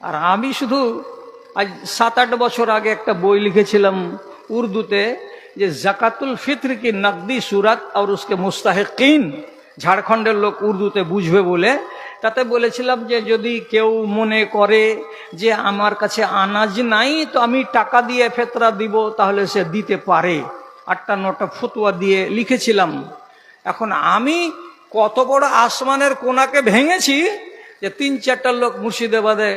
আর আমি শুধু আজ সাত আট বছর আগে একটা বই লিখেছিলাম উর্দুতে যে জাকাতুল ফিত্র কি নকদি সুরাত আর উসকে মুস্তাহিকিন। ঝাড়খণ্ডের লোক উর্দুতে বুঝবে বলে। তাতে বলেছিলাম যে যদি কেউ মনে করে যে আমার কাছে আনাজ নাই, তো আমি টাকা দিয়ে ফেতরা দিব, তাহলে সে দিতে পারে। আটটা নটা ফতুয়া দিয়ে লিখেছিলাম। এখন আমি কত বড় আসমানের কোনাকে ভেঙেছি যে তিন চারটা লোক মুর্শিদাবাদে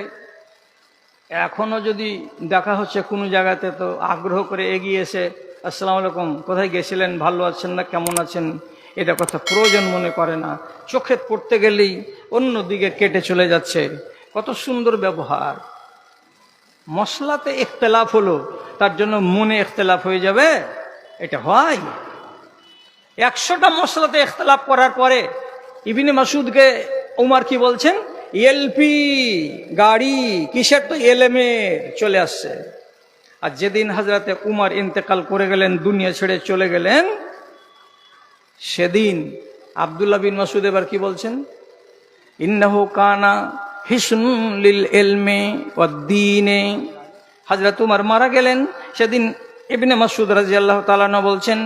এখনও যদি দেখা হচ্ছে কোনো জায়গাতে, তো আগ্রহ করে এগিয়ে এসে, আসসালামু আলাইকুম, কোথায় গেছিলেন? ভালো আছেন না? কেমন আছেন? এটা কথা প্রয়োজন মনে করে না। চোখে পড়তে গেলেই অন্য দিকে কেটে চলে যাচ্ছে। কত সুন্দর ব্যবহার। মশলাতে ইখতলাফ হলো, তার জন্য মনে ইখতলাফ হয়ে যাবে। এটা হয়। একশোটা মশলাতে ইখতলাফ করার পরে ইবিনে মাসুদকে উমার কি বলছেন? এলপি গাড়ি, কিসের তো এলেমের চলে আসছে। আর যেদিন হাজরাতে উমার ইন্তেকাল করে গেলেন, দুনিয়া ছেড়ে চলে গেলেন, সেদিন আবদুল্লাহ বিন মাসুদ এবার কি বলছেন? ইন্নাহু কানা হিসন লিল এলমে দিনে হাজরত উমার মারা গেলেন, সেদিন ইবনে মাসুদ রাজি আল্লাহ তালানা বলছেন,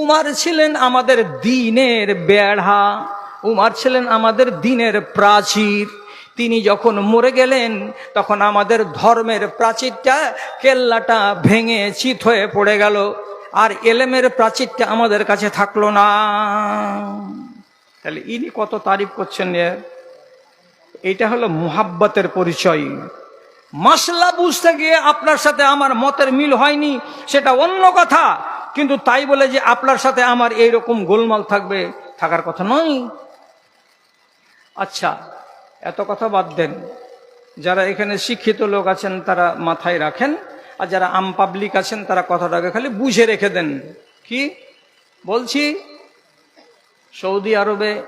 উমার ছিলেন আমাদের দিনের বেড়া। উমার ছিলেন আমাদের দিনের প্রাচীর। তিনি যখন মরে গেলেন, তখন আমাদের ধর্মের প্রাচীরটা কেল্লাটা ভেঙে চিত হয়ে পড়ে গেল। আর এলেমের প্রাচীরটা আমাদের কাছে থাকল না। তাহলে ইনি কত তারিফ করছেন এইটা হলো মোহাব্বতের পরিচয়। মশলা বুঝতে গিয়ে আপনার সাথে আমার মতের মিল হয়নি, সেটা অন্য কথা। কিন্তু তাই বলে যে, আপনার সাথে আমার এইরকম গোলমাল থাকবে, থাকার কথা নয়। আচ্ছা এত কথা বাদ দেন। যারা এখানে শিক্ষিত লোক আছেন, তারা মাথায় রাখেন, আর যারা আম পাবলিক আছেন, তারা কথাটাকে খালি বুঝে রেখে দেন। কি? বলছি, সৌদি আরবে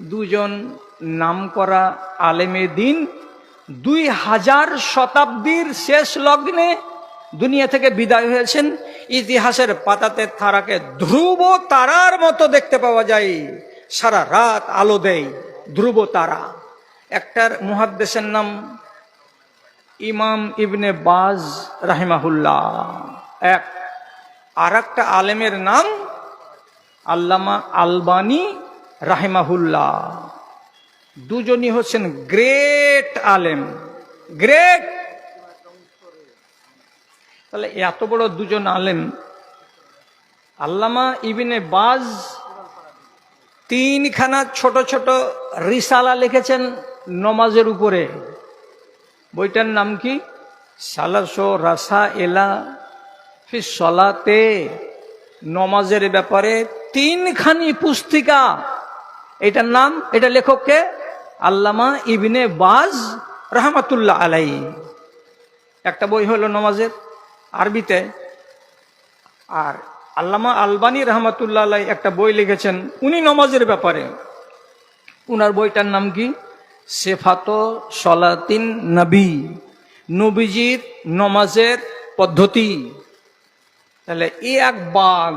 দুজন নামকরা আলেমে দিন দুই হাজার শতাব্দীর শেষ লগ্নে দুনিয়া থেকে বিদায় হয়েছেন। ইতিহাসের পাতাতে তারাকে ধ্রুব তারার মতো দেখতে পাওয়া যায়। সারা রাত আলো দেয়। ধ্রুব তারা একটার মুহাদ্দেশের নাম ইমাম ইবনে বাজ রাহিমাহুল্লাহ। এক আর একটা আলেমের নাম আল্লামা আলবানি রাহিমাহুল্লাহ। দুজনই হচ্ছেন গ্রেট আলেম। গ্রেট! তাহলে এত বড় দুজন আলেম আল্লামা ইবিনে বাজ তিনখানা ছোট ছোট রিসালা লিখেছেন নমাজের উপরে। বইটার নাম কি? সালাসো রাসা এলা সলাতে। নমাজের ব্যাপারে তিনখানি পুস্তিকা। এটার নাম, এটা লেখককে আল্লামা ইবিনে বাজ রহমাতুল্লাহ আলাই একটা বই হলো নমাজের আরবিতে। আর আল্লামা আলবানী রহমাতুল্লাহ একটা বই লিখেছেন, উনি নমাজের ব্যাপারে। উনার বইটার নাম কি? সেফাত সলাতিন নবী, নবীজির নমাজের পদ্ধতি। তাহলে এ এক বাঘ,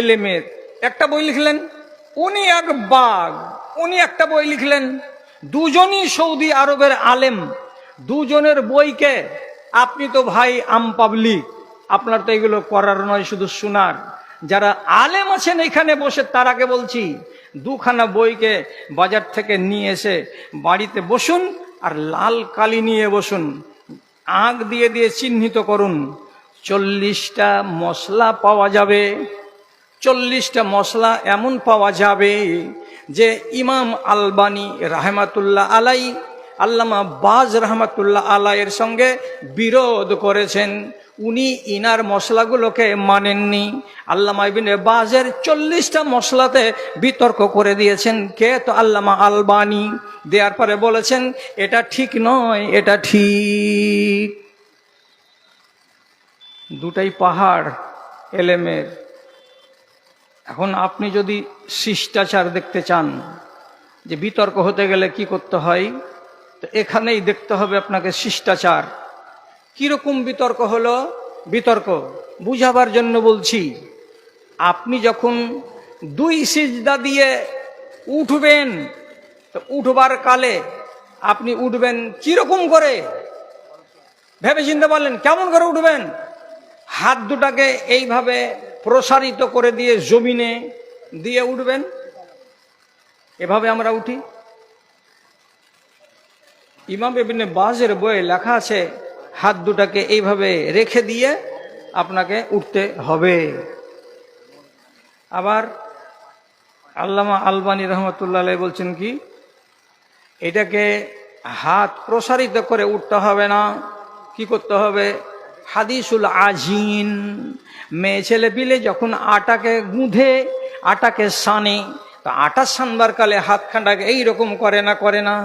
এলেমের। একটা বই লিখলেন, উনি এক বাঘ, উনি একটা বই লিখলেন। দুজনই সৌদি আরবের আলেম, দুজনের বইকে, আপনি তো ভাই, আম পাবলিক। আপনার তো এগুলো করার নয়, শুধু শোনার। যারা আলেম আছেন এখানে বসে তারাকে বলছি, দুখানা বইকে বাজার থেকে নিয়ে এসে বাড়িতে বসুন আর লাল কালি নিয়ে বসুন। আঁক দিয়ে দিয়ে চিহ্নিত করুন, চল্লিশটা মশলা পাওয়া যাবে। চল্লিশটা মশলা এমন পাওয়া যাবে যে ইমাম আলবানি রাহমাতুল্লাহ আলাই, আল্লামা বাজ রহমাতুল্লাহ আলাইয়ের সঙ্গে বিরোধ করেছেন। উনি ইনার মশলাগুলোকে মানেননি। আল্লামা ইবিনে বাজের চল্লিশটা মশলাতে বিতর্ক করে দিয়েছেন, কে তো আল্লামা আলবানি? দেওয়ার পরে বলেছেন, এটা ঠিক নয়, এটা ঠিক। দুটাই পাহাড় এলেমের। এখন আপনি যদি শিষ্টাচার দেখতে চান, যে বিতর্ক হতে গেলে কি করতে হয়? তো এখানেই দেখতে হবে আপনাকে শিষ্টাচার। কীরকম বিতর্ক হলো? বিতর্ক। বুঝাবার জন্য বলছি, আপনি যখন দুই সিজদা দিয়ে উঠবেন, তো উঠবার কালে আপনি উঠবেন কীরকম করে? ভেবে চিনতে পারলেন কেমন করে উঠবেন? হাত দুটাকে এইভাবে প্রসারিত করে দিয়ে জমিনে দিয়ে উঠবেন। এভাবে আমরা উঠি। ইমাম এবিনে বাজের বইয়ে লেখা আছে হাত দুটাকে এইভাবে রেখে দিয়ে আপনাকে উঠতে হবে। আবার আল্লামা আলবানী রহমতুল্লাহ বলছেন কি, এটাকে হাত প্রসারিত করে উঠতে হবে না। কি করতে হবে? হাদিসুল আজিন। মেয়ে ছেলে পিলে যখন আটাকে গুঁধে, আটাকে সানে, তো আটা সানবার কালে হাতখানটাকে এইরকম করে না করে না।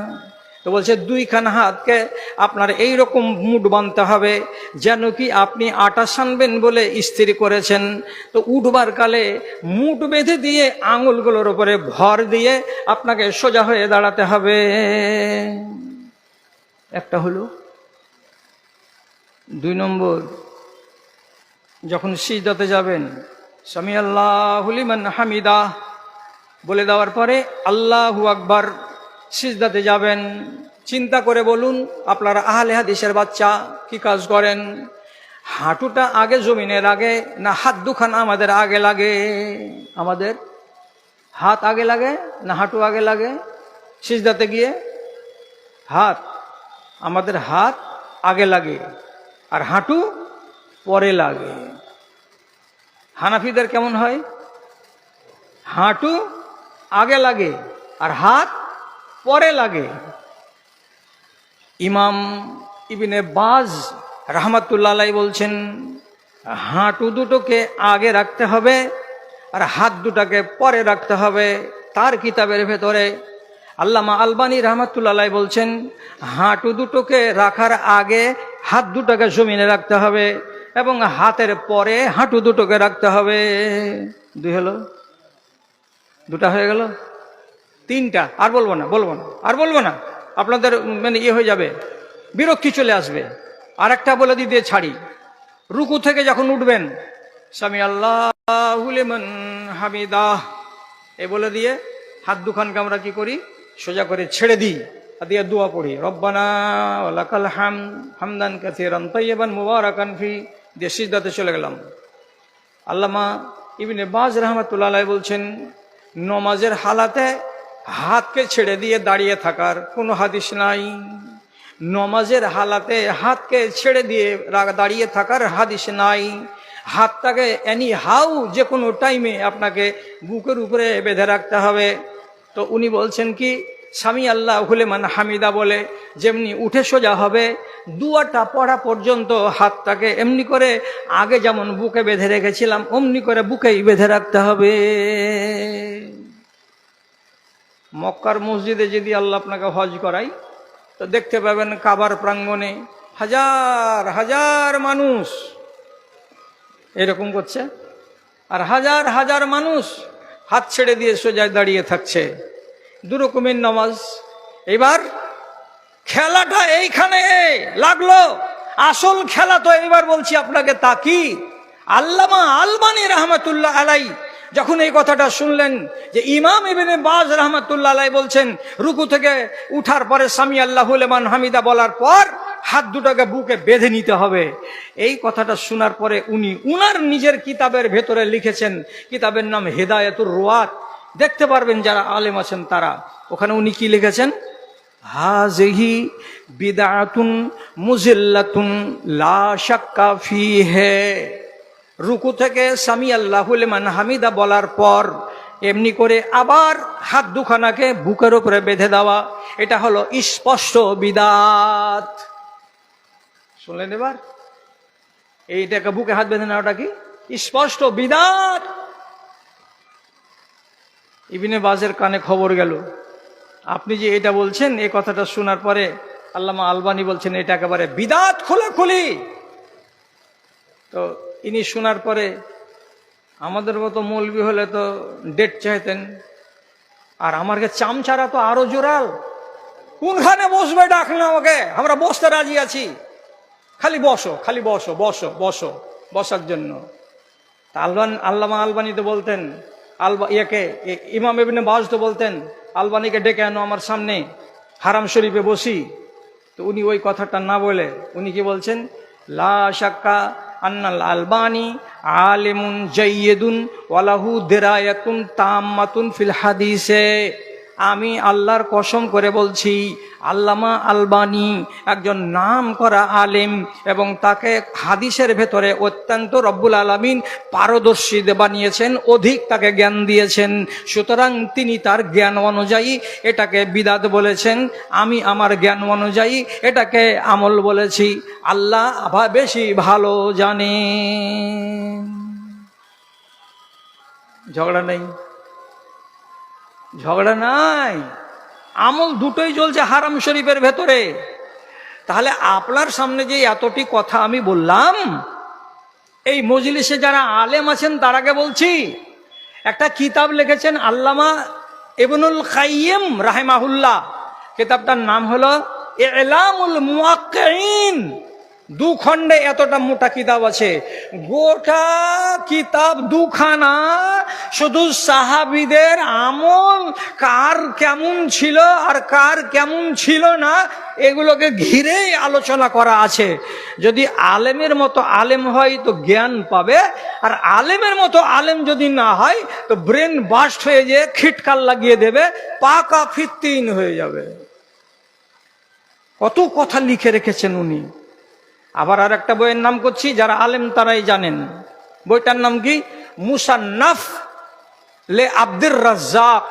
তো বলছে, দুইখান হাতকে আপনার এই রকম মুড বানতে হবে যেন কি আপনি আটা সানবেন বলে স্থির করেছেন। তো উঠবার কালে মুট বেঁধে দিয়ে আঙুলগুলোর উপরে ভর দিয়ে আপনাকে সোজা হয়ে দাঁড়াতে হবে। একটা হলো, দুই নম্বর, যখন সিজদাতে যাবেন স্বামী আল্লাহুলিমান হামিদা বলে দেওয়ার পরে আল্লাহু আকবার সিজদাতে যাবেন। চিন্তা করে বলুন, আপনারা আহলে হাদিসের বাচ্চা কি কাজ করেন? হাঁটুটা আগে জমিনের আগে, না হাত দুখান আমাদের আগে লাগে? আমাদের হাত আগে লাগে, না হাঁটু আগে লাগে? সিজদাতে গিয়ে হাত, আমাদের হাত আগে লাগে আর হাঁটু পরে লাগে। হানাফিদের কেমন হয়? হাঁটু আগে লাগে আর হাত পরে লাগে। ইমাম ইবিনে বাজ রহমাতুল্লাহ বলছেন, হাঁটু দুটোকে আগে রাখতে হবে আর হাত দুটাকে পরে রাখতে হবে। তার কিতাবের ভেতরে আল্লামা আলবানী রহমাতুল্লাহ বলছেন, হাঁটু দুটোকে রাখার আগে হাত দুটোকে জমিনে রাখতে হবে এবং হাতের পরে হাঁটু দুটোকে রাখতে হবে। দুই হলো? দুটা হয়ে গেল? তিনটা, আর বলব না বলব না, আর বলব না। আপনাদের মানে ইয়ে হয়ে যাবে, বিরক্তি চলে আসবে। আর একটা বলে দিতে ছাড়ি। রুকু থেকে যখন উঠবেন, স্বামী আল্লাহ হামিদাহ এ বলে দিয়ে হাত দুখানকে আমরা কি করি? সোজা করে ছেড়ে দিই, আর দিয়ে দোয়া পড়ি। রব্বানা হাম, হামদান কাসিরান তাইয়্যিবান মুবারাকান ফি, দিয়ে সিজদাতে চলে গেলাম। আল্লামা ইবনে বাজ রহমাতুল্লাহ বলছেন, নমাজের হালাতে হাতকে ছেড়ে দিয়ে দাঁড়িয়ে থাকার কোনো হাদিস নাই। নমাজের হালাতে হাতকে ছেড়ে দিয়ে দাঁড়িয়ে থাকার হাদিস নাই। হাতটাকে এনি হাউ যে কোনো টাইমে আপনাকে বুকের উপরে বেঁধে রাখতে হবে। তো উনি বলছেন কি, স্বামী আল্লাহ হুলেমান হামিদা বলে, যেমনি উঠে সোজা হবে, দুয়াটা পড়া পর্যন্ত হাতটাকে এমনি করে আগে যেমন বুকে বেঁধে রেখেছিলাম, অমনি করে বুকেই বেঁধে রাখতে হবে। মক্কার মসজিদে যদি আল্লাহ আপনাকে হজ করাই তো দেখতে পাবেন কাবার প্রাঙ্গণে হাজার হাজার মানুষ। এরকম করছে। আর হাজার হাজার মানুষ হাত ছেড়ে দিয়ে সোজায় দাঁড়িয়ে থাকছে। দু রকমের নামাজ। এবার খেলাটা এইখানে লাগল। আসল খেলা তো এবার বলছি আপনাকে তা কি? আল্লামা আলবানী রহমতুল্লাহ আলাই যখন এই কথাটা শুনলেন যে ইমাম ইবেনে বাজ রহমতুল্লাহ বলছেন, রুকু থেকে উঠার পরে স্বামী আল্লাহ হামিদা বলার পর হাত দুটাকে বুকে বেঁধে নিতে হবে। এই কথাটা শোনার পরে উনি উনার নিজের কিতাবের ভেতরে লিখেছেন, কিতাবের নাম হেদায়তুর রোয়াত। দেখতে পারবেন যারা আলেম আছেন তারা। ওখানে উনি কি লিখেছেন? হাজহি বিদাতুন মুজিল্লাতুন লা শাক্কা ফিহে। রুকু থেকে সামি আল্লাহ মান হামিদা বলার পর এমনি করে আবার হাত দুখানাকে বুকের উপরে বেঁধে দেওয়া, এটা হলো স্পষ্ট বিদাত। শুনলেন এবার? এইটাকে বুকে হাত বেঁধে নেওয়াটা কি? স্পষ্ট বিদাত। ইবিনে বাজের কানে খবর গেল। আপনি যে এটা বলছেন এই কথাটা শোনার পরে আল্লামা আলবানি বলছেন, এটা একেবারে বিদাত খোলাখুলি। তো ইনি শোনার পরে আমাদের মতো মৌলবি হলে তো ডেট চাইতেন। আর আমার চামচারা তো আরও জোরাল। কোনখানে বসবে ডাকলে আমাকে? আমরা বসতে রাজি আছি। খালি বসো খালি বসো বসো বসো, বসার জন্য। আলবান আল্লামা আলবানি তো বলতেন, আলবা ইয়েকে ইমাম এবিনে বাজ তো বলতেন, আলবানিকে ডেকে আনো আমার সামনে, হারাম শরীফে বসি। তো উনি ওই কথাটা না বলে, উনি কি বলছেন, লা শাক্কা আন্নাল আলবানি আলেমুন জাইয়েদুন ওয়ালাহু দেরায়াতুন তাম্মাতুন ফিল হাদিসে। আমি আল্লাহর কসম করে বলছি, আল্লামা আলবানি একজন নাম করা আলেম এবং তাকে হাদিসের ভেতরে অত্যন্ত রব্বুল আলমিন পারদর্শী বানিয়েছেন, অধিক তাকে জ্ঞান দিয়েছেন। সুতরাং তিনি তার জ্ঞান অনুযায়ী এটাকে বিদাত বলেছেন, আমি আমার জ্ঞান অনুযায়ী এটাকে আমল বলেছি। আল্লাহ বেশি ভালো জানে ঝগড়া নেই। ঝগড়া নাই। আমল দুটোই চলছে হারাম শরীফের ভেতরে। তাহলে আপনার সামনে যে এতটি কথা আমি বললাম, এই মজলিসে যারা আলেম আছেন তারাকে বলছি, একটা কিতাব লিখেছেন আল্লামা ইবনুল কাইয়িম রাহেমাহুল্লাহ। কিতাবটার নাম হলো এলামুল মুয়াক্কিন দু খণ্ডে এতটা মোটা কিতাব আছে। গোটা কিতাব দুখানা, শুধু সাহাবিদের আমল, কার কেমন ছিল আর কার কেমন ছিল না, এগুলোকে ঘিরেই আলোচনা করা আছে। যদি আলেমের মতো আলেম হয় তো জ্ঞান পাবে, আর আলেমের মতো আলেম যদি না হয় তো ব্রেন বাস্ট হয়ে যেয়ে খিটকাল লাগিয়ে দেবে, পাকা ফিত্তিন হয়ে যাবে। কত কথা লিখে রেখেছেন উনি। আবার আর একটা বইয়ের নাম করছি, যারা আলেম তারাই জানেন। বইটার নাম কি? মুসান্নাফ লে আব্দুর রাজ্জাক।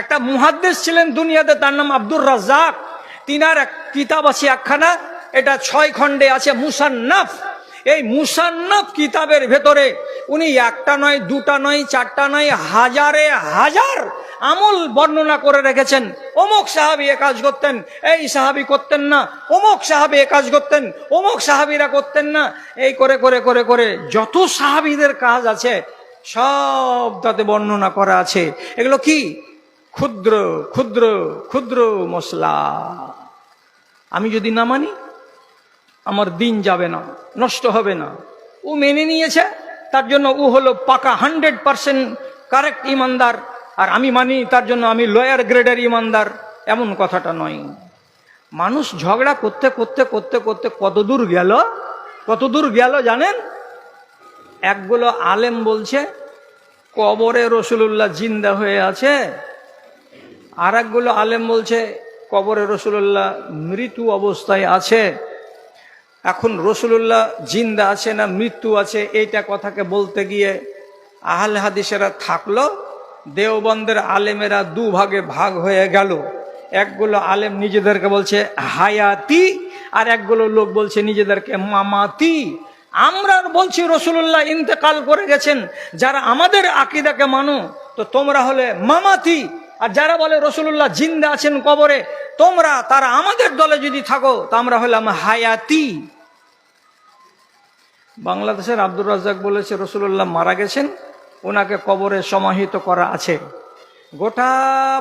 একটা মুহাদ্দেশ ছিলেন দুনিয়াতে, তার নাম আব্দুর রাজ্জাক। তিনার এক কিতাব আছে একখানা, এটা ছয় খণ্ডে আছে মুসান্নাফ। এই মুসান্নাফ কিতাবের ভেতরে উনি একটা নয়, দুটা নয়, চারটা নয়, হাজারে হাজার আমল বর্ণনা করে রেখেছেন। অমুক সাহাবি এ কাজ করতেন, এই সাহাবি করতেন না। অমুক সাহাবি এ কাজ করতেন, অমুক সাহাবিরা করতেন না। এই করে করে করে করে যত সাহাবিদের কাজ আছে, সব তাতে বর্ণনা করা আছে। এগুলো কি? ক্ষুদ্র ক্ষুদ্র ক্ষুদ্র মশলা। আমি যদি না মানি আমার দিন যাবে না, নষ্ট হবে না। ও মেনে নিয়েছে, তার জন্য ও হলো পাকা হান্ড্রেড পার্সেন্ট কারেক্ট ইমানদার। আর আমি মানি তার জন্য আমি লয়ার গ্রেডের ইমানদার, এমন কথাটা নয়। মানুষ ঝগড়া করতে করতে করতে করতে কত দূর গেল? কত দূর গেল জানেন? একগুলো আলেম বলছে, কবরে রসুল্লাহ জিন্দা হয়ে আছে। আর একগুলো আলেম বলছে, কবরে রসুল্লাহ মৃত্যু অবস্থায় আছে। এখন রসুল্লাহ জিন্দা আছে না মৃত্যু আছে, এইটা কথাকে বলতে গিয়ে আহলে হাদিসেরা থাকল, দেওবন্দের আলেমেরা দু ভাগে ভাগ হয়ে গেল। একগুলো আলেম নিজেদেরকে বলছে হায়াতি, আর একগুলো লোক বলছে নিজেদেরকে মামাতি। আমরা বলছি রসুল্লাহ ইন্তেকাল করে গেছেন, যারা আমাদের আকিদাকে মানো, তো তোমরা হলে মামাতি। আর যারা বলে রসুল্লাহ জিন্দা আছেন কবরে, তোমরা তারা আমাদের দলে যদি থাকো, তা আমরা হলাম হায়াতি। বাংলাদেশের আব্দুর রাজ্জাক বলেছে রসুল্লাহ মারা গেছেন, ওনাকে কবরে সমাহিত করা আছে। গোটা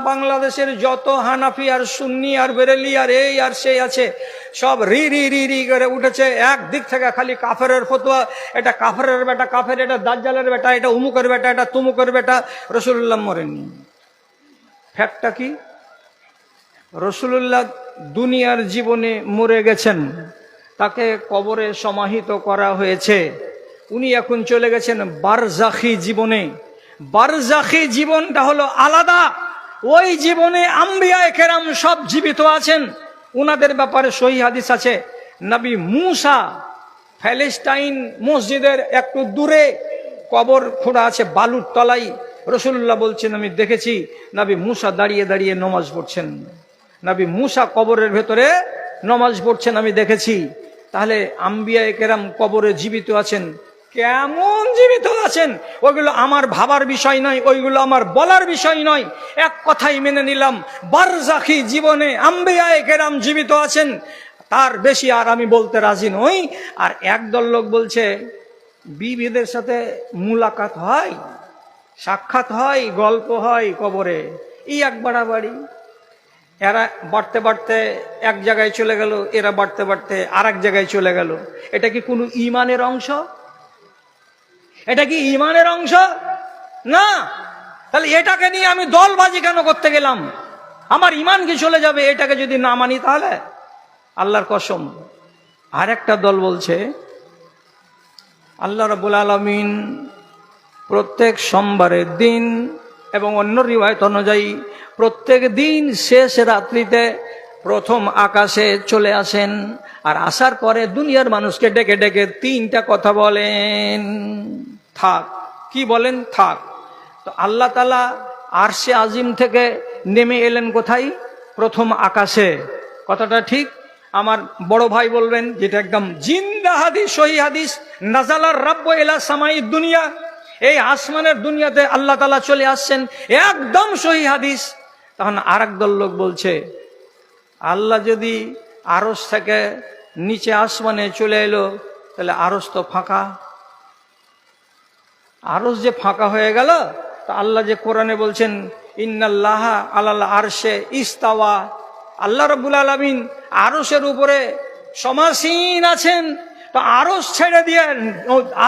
বাংলাদেশের যত হানাফি আর সুন্নি আর বেরেলি আর এই আর সেই আছে, সব রি রি রি রি করে উঠেছে, এক দিক থেকে খালি কাফেরের ফতোয়া, এটা কাফেরের বেটা, কাফের এটা দাজ্জালের বেটা, এটা উমুকের বেটা, এটা তুমুকের বেটা রসুল্লাহ মরেননি। ফ্যাক্টটা কি? রসুল্লাহ দুনিয়ার জীবনে মরে গেছেন। তাকে কবরে সমাহিত করা হয়েছে। উনি এখন চলে গেছেন বারজাখি জীবনে। বারজাখি জীবনটা হলো আলাদা। ওই জীবনে আম্বিয়া কেরাম সব জীবিত আছেন। উনাদের ব্যাপারে সহি হাদিস আছে। নবী মুসা প্যালেস্টাইন মসজিদের একটু দূরে কবর খোঁড়া আছে বালুর তলাই রসুল্লাহ বলছেন, আমি দেখেছি নাবি মুসা দাঁড়িয়ে দাঁড়িয়ে নমাজ পড়ছেন। নাবি মুসা কবরের ভেতরে নমাজ পড়ছেন, আমি দেখেছি। তাহলে আম্বিয়া কেরাম কবরে জীবিত আছেন। কেমন জীবিত আছেন? ওইগুলো আমার ভাবার বিষয় নয়, ওইগুলো আমার বলার বিষয় নয়। এক কথাই মেনে নিলাম, বারজাখি জীবনে আম্বিয়ায় কেরাম জীবিত আছেন। তার বেশি আর আমি বলতে রাজি নই। আর একদল লোক বলছে, বিবিদের সাথে মুলাকাত হয়? সাক্ষাৎ হয়, গল্প হয় কবরে। এই এক বাড়াবাড়ি এরা বাড়তে বাড়তে এক জায়গায় চলে গেল, এরা বাড়তে বাড়তে আর জায়গায় চলে গেল। এটা কি কোনো ইমানের অংশ? এটা কি ইমানের অংশ? না। তাহলে এটাকে নিয়ে আমি দলবাজি কেন করতে গেলাম? আমার ইমান কি চলে যাবে? এটাকে যদি না মানি তাহলে? আল্লাহর কসম। আর একটা দল বলছে, আল্লাহ রবুল আলমিন প্রত্যেক সোমবারের দিন এবং অন্য রিওয়ায়ত অনুযায়ী প্রত্যেক দিন শেষ রাত্রিতে প্রথম আকাশে চলে আসেন আর আসার পরে দুনিয়ার মানুষকে ডেকে ডেকে তিনটা কথা বলেন। থাক, কি বলেন? থাক। তো আল্লাহ তালা আরশে আজিম থেকে নেমে এলেন কোথায়? প্রথম আকাশে। কথাটা ঠিক? আমার বড় ভাই বলবেন, যেটা একদম জিন্দা হাদিস, সহি হাদিস নাজালার রাব্য এলা সামাই দুনিয়া। এই আসমানের দুনিয়াতে আল্লাহ তালা চলে আসছেন। একদম সহি হাদিস। তখন আর দল লোক বলছে, আল্লাহ যদি আরস থেকে নিচে আসমানে চলে এলো, তাহলে আরস তো ফাঁকা। আরস যে ফাঁকা হয়ে গেল, তা আল্লাহ যে কোরআনে বলছেন, ইন্নাল্লাহ আল্লাহ আরশে ইস্তাওয়া। আল্লাহ রবুল আলমিন আরসের উপরে সমাসীন আছেন। তো আরস ছেড়ে দিয়ে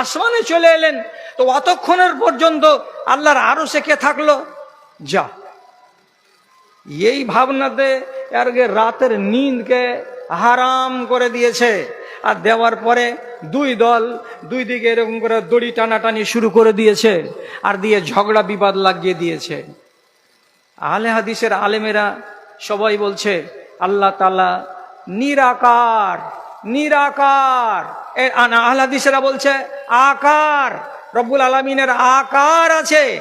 আসমানে চলে এলেন। তো অতক্ষণের পর্যন্ত আল্লাহর আরসে কে থাকল? যা। এই ভাবনাতে আরকে রাতের নিন্দকে হারাম করে দিয়েছে। আর দেওয়ার পরে দুই দল দুই দিকে এরকম করে দড়ি টানাটানি শুরু করে দিয়েছে আর দিয়ে ঝগড়া বিবাদ লাগিয়ে দিয়েছে। আলে হাদিসের আলেমেরা সবাই বলছে, আল্লাহ তালা নিরাকার নিরাকার। এ আহলে হাদিসেরা বলছে আকার। রব্বুল আলমিনের আকার আছে।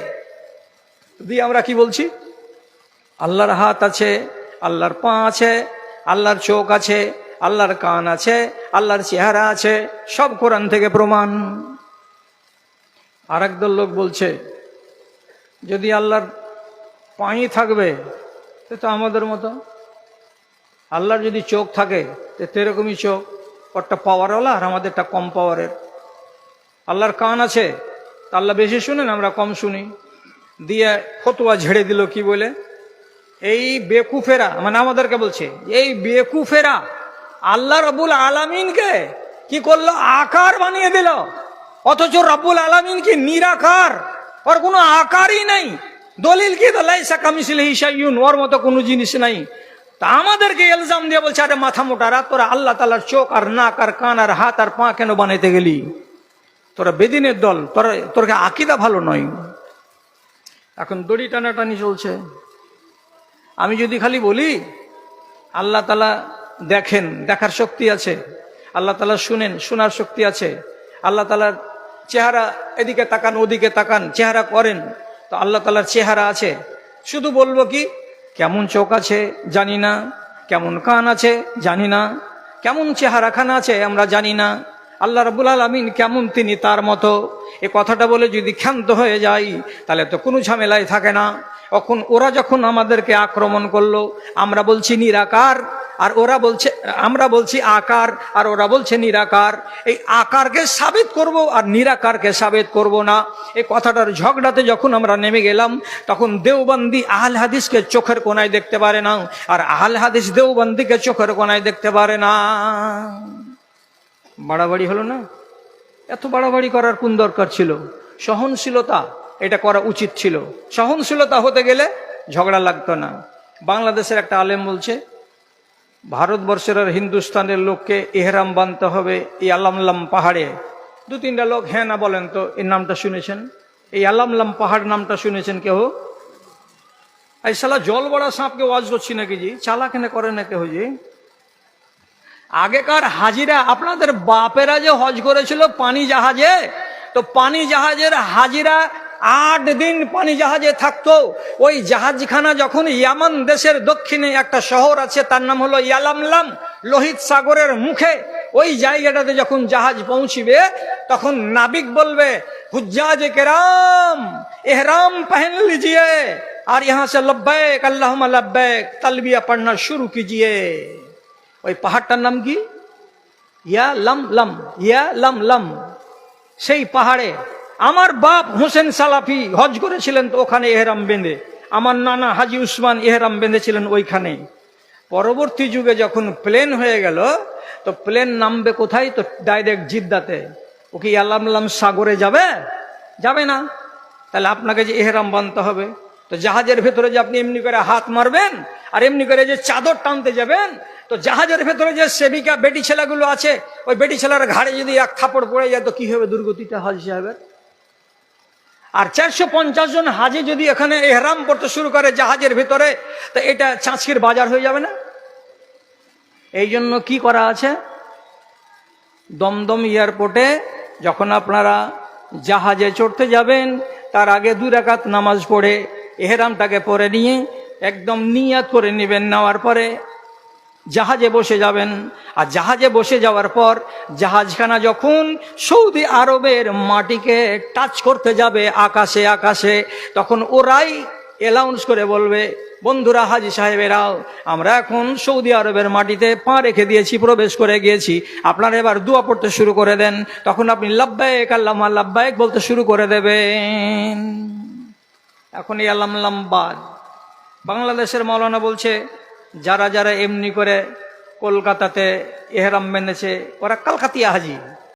দিয়ে আমরা কি বলছি? আল্লাহর হাত আছে, আল্লাহর পা আছে, আল্লাহর চোখ আছে, আল্লাহর কান আছে, আল্লাহর চেহারা আছে, সব কোরআন থেকে প্রমাণ। আর একদল লোক বলছে, যদি আল্লাহর পাই থাকবে তো আমাদের মতো। আল্লাহর যদি চোখ থাকে তো সেরকমই চোখ, ওরটা পাওয়ারওয়ালা আর আমাদেরটা কম পাওয়ারের আল্লাহর কান আছে আল্লাহ বেশি শুনেন, আমরা কম শুনি। দিয়ে ফতুয়া ঝেড়ে দিল কি বলে? এই বেকুফেরা মানে আমাদেরকে বলছে, এই বেকুফেরা আল্লাহ রবুল আলামিনকে কি করল? আকার বানিয়ে দিল। অথচ রব্বুল আলামিন কি নিরাকার, ওর কোনো আকারই নাই। দলিল কি? তো লাইসা কামিছিল হিসাইউন ওর মতো কোনো জিনিস নাই। তা আমাদেরকে এলজাম দিয়ে বলছে, আরে মাথা মোটারা তোরা আল্লাহ তালার চোখ আর নাক আর কান আর হাত আর পা কেন বানাইতে গেলি? তোরা বেদিনের দল, তোরা, তোরকে আকিদা ভালো নয়। এখন দড়ি টানাটানি চলছে। আমি যদি খালি বলি, আল্লাহ তালা দেখেন, দেখার শক্তি আছে। আল্লাহ তালা শুনেন, শোনার শক্তি আছে। আল্লাহ তালার চেহারা এদিকে তাকান, ওদিকে তাকান, চেহারা করেন, তো আল্লাহ তালার চেহারা আছে। শুধু বলব কি কেমন চোখ আছে জানি না, কেমন কান আছে জানি না, কেমন চেহারাখানা আছে আমরা জানি না। আল্লাহ রবুল আলমিন কেমন তিনি তার মতো। এ কথাটা বলে যদি ক্ষান্ত হয়ে যাই, তাহলে তো কোনো ঝামেলায় থাকে না। এখন ওরা যখন আমাদেরকে আক্রমণ করল, আমরা বলছি, নিরাকার আর ওরা বলছে, আমরা বলছি আকার, আর ওরা বলছে নিরাকার। এই আকারকে সাবিত করব আর নিরাকারকে সাবিত করব না। এই কথাটার ঝগড়াতে যখন আমরা নেমে গেলাম, তখন দেওবন্দি আহল হাদিসকে চোখের কোনায় দেখতে পারে না, আর আহল হাদিস দেওবন্দিকে চোখের কোনায় দেখতে পারে না। বাড়াবাড়ি হলো না? এত বাড়াবাড়ি করার কোন দরকার ছিল? সহনশীলতা, এটা করা উচিত ছিল। সহনশীলতা হতে গেলে ঝগড়া লাগতো না। বাংলাদেশের একটা আলেম বলছে ভারতবর্ষের আর হিন্দুস্তানের লোককে এহরাম বানতে হবে এই আলামলাম পাহাড়ে। দু তিনটা লোক হ্যাঁ না বলেন তো এই নামটা শুনেছেন? এই আলামলাম পাহাড় নামটা শুনেছেন কেহ? এই সালা জল বড়া সাপকে ওয়াজ করছি নাকি জি? চালা কেন করে না কেহ জি? আগেকার হাজিরা আপনাদের বাপেরা যে হজ করেছিল পানি জাহাজে, তো পানি জাহাজের হাজিরা আট দিন পানি জাহাজে থাকতো। ওই জাহাজখানা যখন ইয়ামান দেশের দক্ষিণে একটা শহর আছে, তার নাম হলো ইয়ালামলাম, লোহিত সাগরের মুখে, ওই জায়গাটাতে যখন জাহাজ পৌঁছিবে, তখন নাবিক বলবে হুজ্জাজ কেরাম, এহরাম পহন লিজিয়ে, আর ইহা সে লব্বাইক আল্লাহ লব্বাইক তালবিয়া পড়না শুরু কিজিয়ে। ওই পাহাড়টার নাম কি? ইয়া লম লম ইয়া লম লম সেই পাহাড়ে আমার বাপ হোসেন সালাফি হজ করেছিলেন তো ওখানে এহরাম বেঁধে। আমার নানা হাজি উসমান এহরাম বেঁধেছিলেন ওইখানে। পরবর্তী যুগে যখন প্লেন হয়ে গেল, তো প্লেন নামবে কোথায়? তো ডাইরেক্ট জিদ্দাতে। ও কি আল্লাম সাগরে যাবে? যাবে না। তাহলে আপনাকে যে এহরাম বানতে হবে। তো জাহাজের ভেতরে যে আপনি এমনি করে হাত মারবেন, আর এমনি করে যে চাদর টানতে যাবেন, তো জাহাজের ভেতরে যে সেবিকা, বেটি ছেলেগুলো আছে, ওই বেটি ছেলার ঘাড়ে যদি এক থাপড় পড়ে যায়, তো কি হবে দুর্গতিটা হাজি সাহেবের? আর চারশো পঞ্চাশ জন হাজি যদি এখানে এহরাম পড়তে শুরু করে জাহাজের ভেতরে, তো এটা চাঁচকির বাজার হয়ে যাবে না? এই জন্য কি করা আছে? দমদম এয়ারপোর্টে যখন আপনারা জাহাজে চড়তে যাবেন, তার আগে দু রাকাত নামাজ পড়ে, এহেরামটাকে পরে নিয়ে একদম নিয়াত করে নেবেন, নেওয়ার পরে জাহাজে বসে যাবেন। আর জাহাজে বসে যাওয়ার পর জাহাজখানা যখন সৌদি আরবের মাটিকে টাচ করতে যাবে আকাশে আকাশে, তখন ওরাই অ্যালাউন্স করে বলবে, বন্ধুরা, হাজি সাহেবেরাও, আমরা এখন সৌদি আরবের মাটিতে পা রেখে দিয়েছি, প্রবেশ করে গিয়েছি। আপনারা এবার দোয়া পড়তে শুরু করে দেন। তখন আপনি লাব্বায়েক আল্লামা লাব্বায়েক বলতে শুরু করে দেবেন। এখন এই আল্লাম লাম্বাদ। বাংলাদেশের মৌলানা বলছে যারা যারা এমনি করে কলকাতাতে এহরাম মেনেছে ওরা কালকাতিয়া হাজি